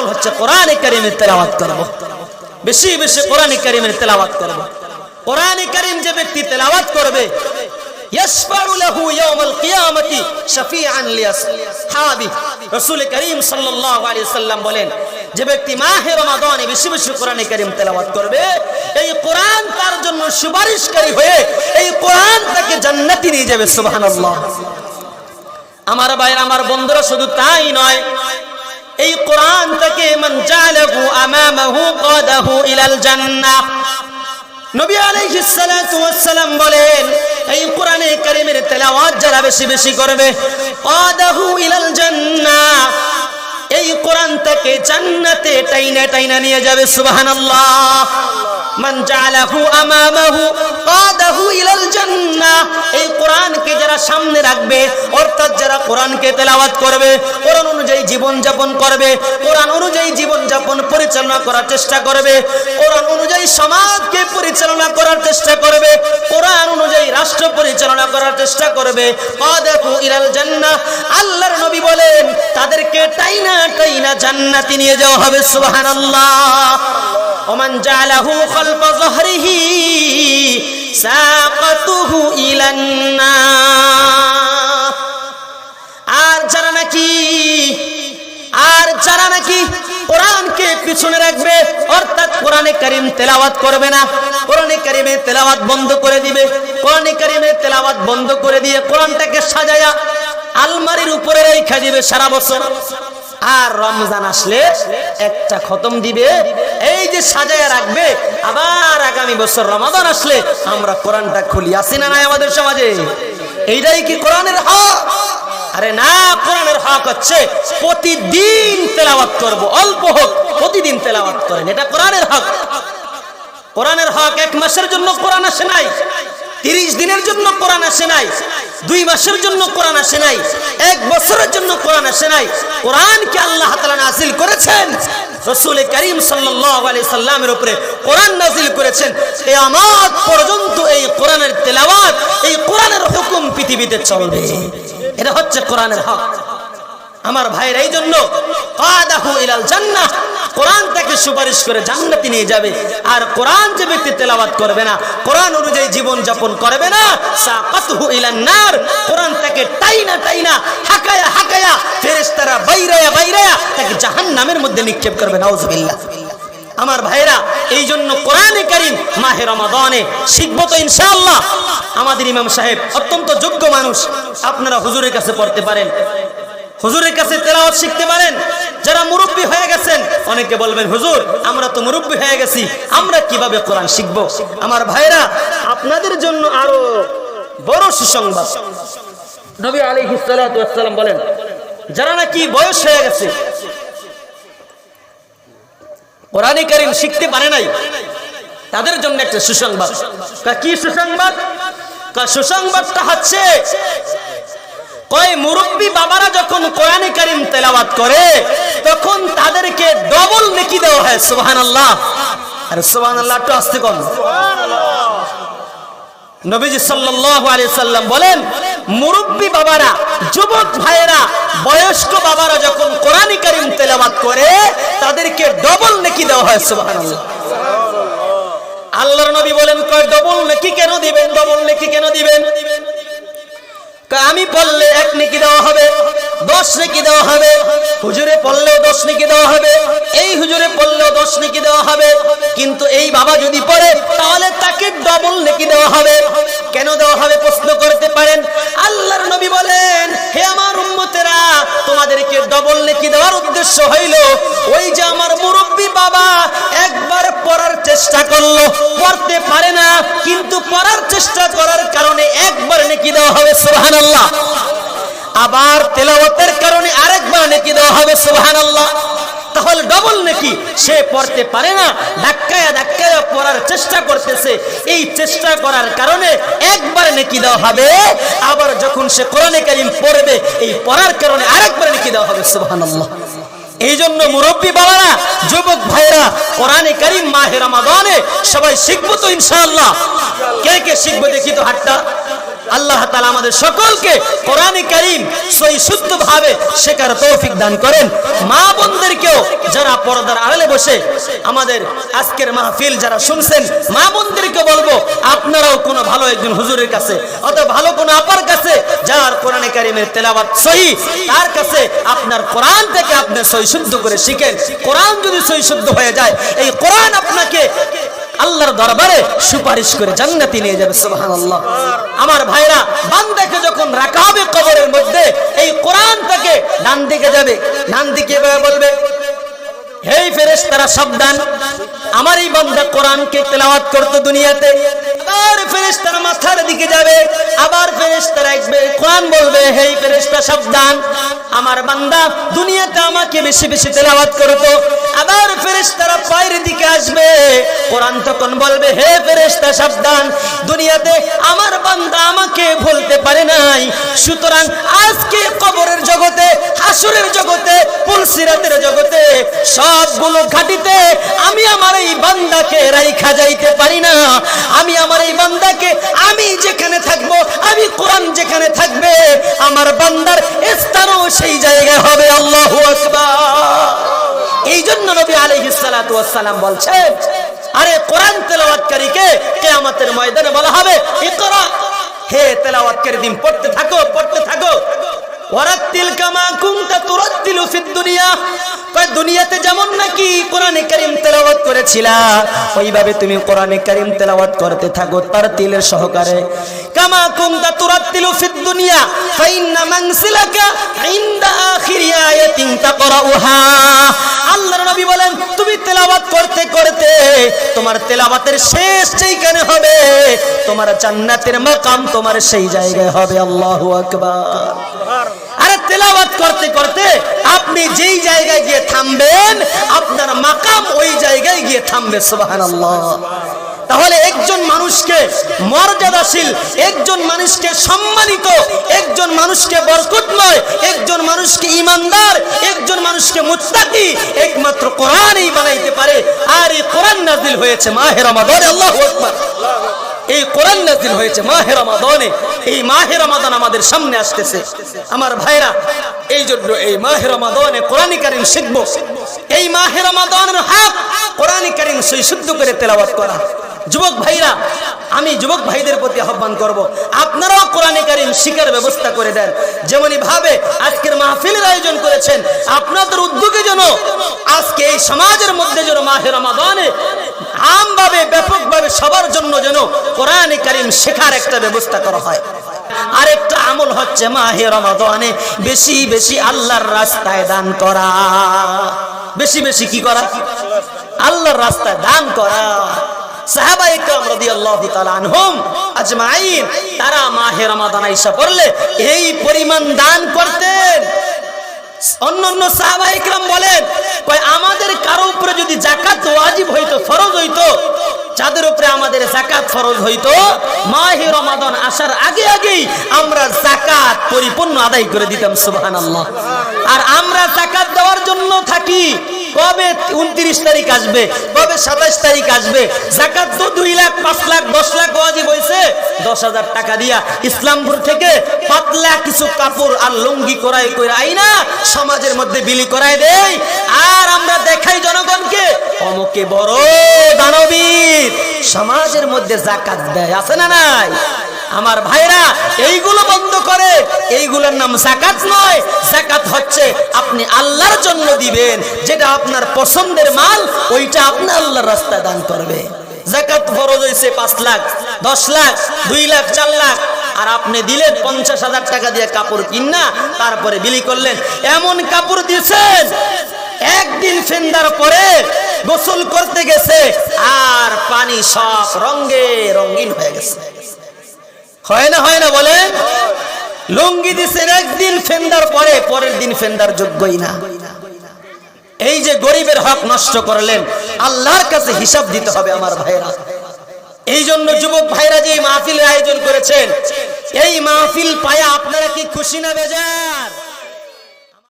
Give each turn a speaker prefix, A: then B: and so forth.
A: আমল হচ্ছে কোরআনে কারিমের তেলাওয়াত করব। বেশি বেশি কোরআনে কারিমের তেলাওয়াত করব। কোরআনে কারিম যে ব্যক্তি তেলাওয়াত করবে এই কোরআন তার জন্য এই তাকে জান্নাতি নিয়ে যাবে আমার বাইর আমার বন্ধুরা শুধু তাই নয় এই কোরআন থেকে মান জালাহু আমামাহু কাদাহু ইলাল জান্নাহ। নবী আলাইহিস সালাতু ওয়াস সালাম বলেন, এই কোরআনে কারীমের তেলাওয়াত যারা বেশি বেশি করবে, কাদাহু ইলাল জান্নাহ। এই কোরআন থেকে জান্নাতে টাইনা টাইনা নিয়ে যাবে, সুবহানাল্লাহ। মান জালাহু আমামাহু কাদাহু ইলাল জান্নাহ। এই কোরআনকে যারা সামনে রাখবে, অর্থাৎ যারা কোরআনকে তেলাওয়াত করবে, কোরআন অনুযায়ী জীবন যাপন করবে, কোরআন অনুযায়ী জীবন যাপন পরিচালনা করার চেষ্টা করবে, কোরআন অনুযায়ী সমাজকে পরিচালনা করার চেষ্টা করবে, কোরআন অনুযায়ী রাষ্ট্র পরিচালনা করার চেষ্টা করবে। কাদাহু ইলাল জান্নাহ, আল্লাহর নবী বলেন, তাদেরকে টাইনা টাইনা জান্নাতে নিয়ে যাওয়া হবে, সুবহানাল্লাহ। ওমান জালাহু খালফা যহরিহি সাকাতুহু ইলান নার। আর যারা নাকি, আর যারা নাকি কোরআনকে পিছনে রাখবে, অর্থাৎ কোরআনে কারিম তেলাওয়াত করবে না, কোরআনে কারিমে তেলাওয়াত বন্ধ করে দিবে, কোরআনে কারিমে তেলাওয়াত বন্ধ করে দিয়ে কোরআনটাকে সাজায়া আলমারির উপরে রেখে দিবে সারা বছর। আর রমজান আসলে একটা খতম দিবে, এই যে সাজায়া রাখবে আগামী বছর রমাদান আসলে আমরা কোরআনটা খুলি। আসি না নাই আমাদের সমাজে? এইটাই কি কোরআনের হক? আরে না, কোরআনের হক হচ্ছে প্রতিদিন তেলাওয়াত করব। অল্প হোক, প্রতিদিন তেলাওয়াত করেন। এটা কোরআনের হক। কোরআনের হক এক মাসের জন্য কোরআন আসে নাই। তিরিশ দিনের জন্য কোরআন আসে নাই। দুই মাসের জন্য কোরআন আসে নাই। এক বছরের জন্য কোরআন আসে নাই। কোরআনকে আল্লাহ তালা নাজিল করেছেন? রসুল করিম সাল্লামের উপরে কোরআন নাজিল করেছেন, কিয়ামত পর্যন্ত এই কোরআনের তেলাওয়াত, এই কোরআনের হুকুম পৃথিবীতে চলবে। এটা হচ্ছে কোরআনের হক। আমার ভাইয়ের এই জন্য কোরআন তাকে সুপারিশ করে জান্নাতে নিয়ে যাবে। আর কোরআন যে ব্যক্তি তেলাওয়াত করবে না, কোরআন অনুযায়ী জীবন যাপন করবে না কোরআন তাকে টাইনা টাইনা, হাকায়া হাকায়া ফেরেশতারা বাইরায়া বাইরায়া নামের মধ্যে নিক্ষেপ করবে, নাউজুবিল্লাহ। আমার ভাইরা এই জন্য কোরআনে কারিম মাহে রমাদানে শিখব তো ইনশাআল্লাহ। আমাদের ইমাম সাহেব অত্যন্ত যোগ্য মানুষ। আপনারা হুজুরের কাছে পড়তে পারেন। হুজুরের কাছে তেলাওয়াত শিখতে পারেন। যারা মুরব্বী হয়ে গেছেন, অনেকে বলবেন, হুজুর, আমরা তো মুরব্বী হয়ে গেছি, আমরা কীভাবে কোরআন শিখব? আমার ভাইরা আপনাদের জন্য আরও বড় সুসংবাদ। নবী আলাইহিস সালাতু ওয়াস সালাম বলেন, যারা নাকি বয়স হয়ে গেছে কোরআনে কারিম শিখতে পারে নাই। তাদের জন্য একটা সুসংবাদ। কা সুসংবাদ? সুসংবাদটা হচ্ছে, কয় মুরব্বী বাবারা যখন কোরআনে কারিম তেলাওয়াত করে, তখন তাদেরকে ডবল নেকি দেওয়া হয় সোহান সুবহানাল্লাহ। আর সুবহানাল্লাহ, একটু আসতে কম নবীজি সাল্লাল্লাহু আলাইহি সাল্লাম বলেন মুরব্বী বাবারা, যুবক ভাইয়েরা, বয়স্ক বাবারা যখন কোরআন কারীম তেলাওয়াত করে, তাদেরকে ডবল নেকি দেওয়া হয়, সুবহানাল্লাহ। আল্লাহর নবী বলেন, কয় ডবল নেকি কেন দিবেন? ডবল নেকি কেন দিবেন? আমি পড়লে এক নেকি দেওয়া হবে, দশ নেকি দেওয়া হবে, হুজুরে পড়লেও দশ নেকি দেওয়া হবে, এই হুজুরে পড়লেও দশ নেকি দেওয়া হবে, কিন্তু এই বাবা যদি পড়ে, তাহলে তাকে ডবল নেকি দেওয়া হবে। কেন দেওয়া হবে প্রশ্ন করতে পারেন? আল্লাহর নবী বলেন, হে আমার উম্মতেরা, তোমাদেরকে ডবল নেকি দেওয়ার উদ্দেশ্য হইল, ওই যে আমার মুরব্বী বাবা একবার পড়ার চেষ্টা করল, পড়তে পারে না, কিন্তু পড়ার চেষ্টা করার কারণে একবার নেকি দেওয়া হবে, সুবহানাল্লাহ। আবার তেলাওয়াতের কারণে আরেকবার নেকি দেওয়া হবে, সুবহানাল্লাহ। তাহলে ডবল নেকি, সে পড়তে পারে না, ধাক্কায়া ধাক্কায়া পড়ার চেষ্টা করতেছে। এই চেষ্টা করার কারণে একবার নেকি দেওয়া হবে। আবার যখন সে কোরআনে কারিম পড়বে, এই পড়ার কারণে আরেকবার নেকি দেওয়া হবে, সুবহানাল্লাহ। এই জন্য মুরব্বী বাবারা, যুবক ভাইরা কোরআনে কারিম মাহে রমাদানে সবাই শিখব তো ইনশাআল্লাহ। কে কে শিখব দেখি তো হাতটা। আল্লাহ তালা আমাদের সকলকে কোরআনে কারিম সই শুদ্ধ ভাবে শেখার তৌফিক দান করেন। মা বোনদেরকেও যারা পর্দার আড়ালে বসে আমাদের আজকের মাহফিল যারা শুনছেন, মা বোনদেরকে বলব, আপনারাও কোনো ভালো একজন হুজুরের কাছে অথবা ভালো কোনো আপার কাছে যার কোরআনে কারিমের তেলাওয়াত সহি, তার কাছে আপনার কোরআন থেকে আপনি সহি শুদ্ধ করে শিখেন। কোরআন যদি সহি শুদ্ধ হয়ে যায়, এই কোরআন আপনাকে আল্লাহর দরবারে সুপারিশ করে জান্নাতি নিয়ে যাবে, সুবহানাল্লাহ। আমার ভাইরা, বান্দাকে যখন রাখা হবে কবরের মধ্যে, এই কোরআন থেকে ডান দিকে যাবে। ডান দিকে বলবে হেই ফেরেশতারা, সাবধান। আমার এই বান্দা কোরআনকে তেলাওয়াত করতে দুনিয়াতে। আর ফেরেশতারা মাথার দিকে যাবে, আবার ফেরেশতারা আসবে, কোরআন বলবে হেই ফেরেশতা, সাবধান। আমার বান্দা দুনিয়াতে আমাকে বেশি বেশি তেলাওয়াত করতো। আবার ফেরেশতারা পায়ের আসবে। কোরআন তখন বলবে, হে ফেরেশতা, সাবধান। দুনিয়াতে আমার বান্দা আমাকে ভুলতে পারে নাই। সুতরাং আজকে কবরের জগতে, হাসুরের জগতে, পুলসিরাতের জগতে সবগুলো ঘাটিতে আমি আমার এই বান্দাকে রাইখা যাইতে পারি না। আমি আমার এই বান্দাকে, আমি যেখানে থাকব, আমি কোরআন যেখানে থাকবে, আমার বান্দার স্থানও সেই জায়গায় হবে। আল্লাহু আকবার। এই জন্য নবী আলাইহিস সালাতু ওয়াস সালাম বলছেন, আরে কোরআন তেলাওয়াতকারীকে কিয়ামতের ময়দানে বলা হবে হে তেলাওয়াতকারী দিন, পড়তে থাকো পড়তে থাকো। ওয়ারাত্তিল যেমন নাকি তেলাওয়াত করেছিলা, ওইভাবে তুমি কোরআনে তেলাওয়াত করতে থাকো তার তিলের সহকারে। দুনিয়া আল্লাহর নবী বলেন, তুমি তেলাওয়াত করতে করতে তোমার তেলাওয়াতের শেষ যেইখানে হবে। তোমার জান্নাতের মাকাম তোমার সেই জায়গায় হবে। আল্লাহ আকবার। আরে, তেলাওয়াত করতে করতে আপনি যেই জায়গায় গিয়ে থামবেন, আপনার মাকাম ওই জায়গায় গিয়ে থামবে, সুবহানাল্লাহ। তাহলে একজন মানুষকে মর্যাদাশীল, একজন মানুষকে সম্মানিত, একজন মানুষকে বরকতময়, একজন মানুষকে ইমানদার, একজন মানুষকে মুত্তাকি একমাত্র কোরআনই বানাইতে পারে। আর এই কোরআন নাজিল হয়েছে মাহে রমাদানে, আল্লাহু এই কোরআন নাজিল হয়েছে মাহে রমাদানে। এই মাহের রমাদান আমাদের সামনে আসতেছে। আমার ভাইরা, এই জন্য এই মাহে রমাদানে কোরআন কারীম শিখব। এই মাহে রমাদানের হক কোরআন কারীম সই শুদ্ধ করে তেলাওয়াত করা। যুবক ভাইরা, আমি যুবক ভাইদের প্রতি আহ্বান করব। আপনারাও কোরআনে কারিম শিকার ব্যবস্থা করে দেন। যেমনই ভাবে আজকের মাহফিলের আয়োজন করেছেন, আপনাদের উদ্যোগে যেন আজকে এই সমাজের মধ্যে যেন মাহের রমাদানে আমভাবে, ব্যাপকভাবে সবার জন্য যেন কোরআনে কারিম শেখার একটা ব্যবস্থা করা হয়। আরেকটা আমল হচ্ছে মাহে রমাদানে বেশি বেশি আল্লাহর রাস্তায় দান করা। বেশি বেশি কি করা? আল্লাহর রাস্তায় দান করা। তারা রমাদান এই পরিমাণ দান করতেন। বলেন আমাদের কারও উপরে যদি জাকাত ওয়াজিব হইতো, ফরজ হইতো, যাদের উপরে আমাদের জাকাত ফরজ হইতো, মাহে রমাদান আসার আগে আগেই আমরা জাকাত পরিপূর্ণ আদায় করে দিতাম, সুবহানাল্লাহ। আর আমরা জাকাত দেওয়ার জন্য থাকি কবে উনত্রিশ তারিখ আসবে? কবে সাতাশ তারিখ আসবে? জাকাত তো দুই লাখ, পাঁচ লাখ, দশ লাখ ওয়াজিব হয়েছে। দশ হাজার টাকা দিয়া ইসলামপুর থেকে পাতলা কিছু কাপড় আর লুঙ্গি করাই করে আই না, সমাজের মধ্যে বিলি করাই দেই। আর আমরা দেখাই জনগণকে, অমুকে বড় দানবীর, সমাজের মধ্যে জাকাত দেয়, আছে না নাই? আমার ভাইরা, এইগুলো বন্ধ করে। এইগুলোর নাম জাকাত নয়। জাকাত হচ্ছে আপনি আল্লাহর জন্য দিবেন, যেটা আপনার পছন্দের মাল, ওইটা আপনি আল্লাহর রাস্তায় দান করবে। জাকাত ফরজ হয়েছে পাঁচ লাখ, দশ লাখ, দুই লাখ, চার লাখ। আর আপনি দিলেন পঞ্চাশ হাজার টাকা দিয়ে কাপড় কিনা, তারপরে বিলি করলেন। এমন কাপড় দিয়েছেন, একদিন ফেন্দার পরে গোসল করতে গেছে, আর পানি সব রঙ্গে রঙিন হয়ে গেছে। হয় না হয় না, বলে? লুঙ্গি দিছেন একদিন, ফেন্দার পরে, পরের দিন ফেন্দার যোগ্যই না। এই যে গরিবের হক নষ্ট করলেন, আল্লাহর কাছে হিসাব দিতে হবে আমার ভাইরা এই জন্য যুবক ভাইরা যে মাহফিলের আয়োজন করেছেন, এই মাহফিল পায়া আপনারা কি খুশি না বেজার?